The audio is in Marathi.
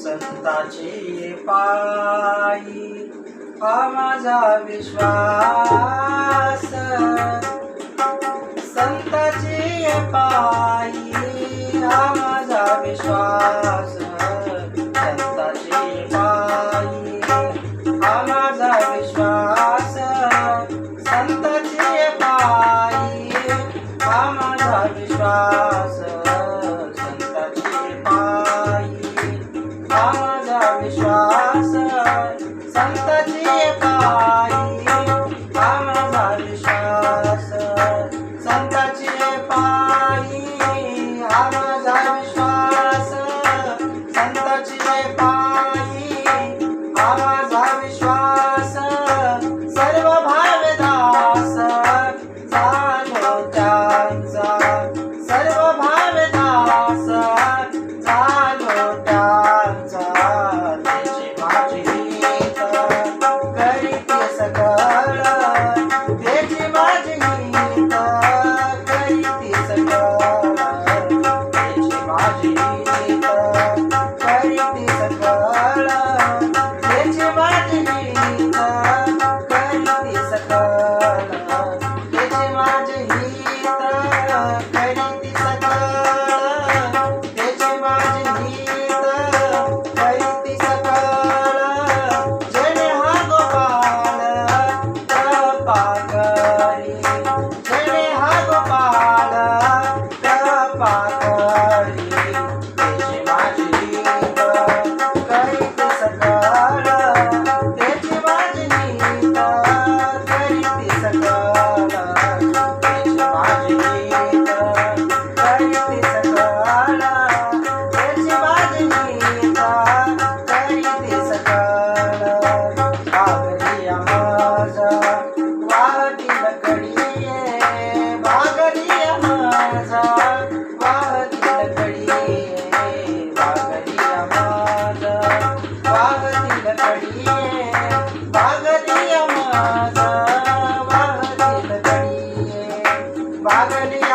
संताचे पायी. हा माझा विश्वास. संताचे पायी. हा माझा विश्वास. संताचे पायी. हा माझा विश्वास. संताचे पायी. हा माझा विश्वास. Thank you. Finally.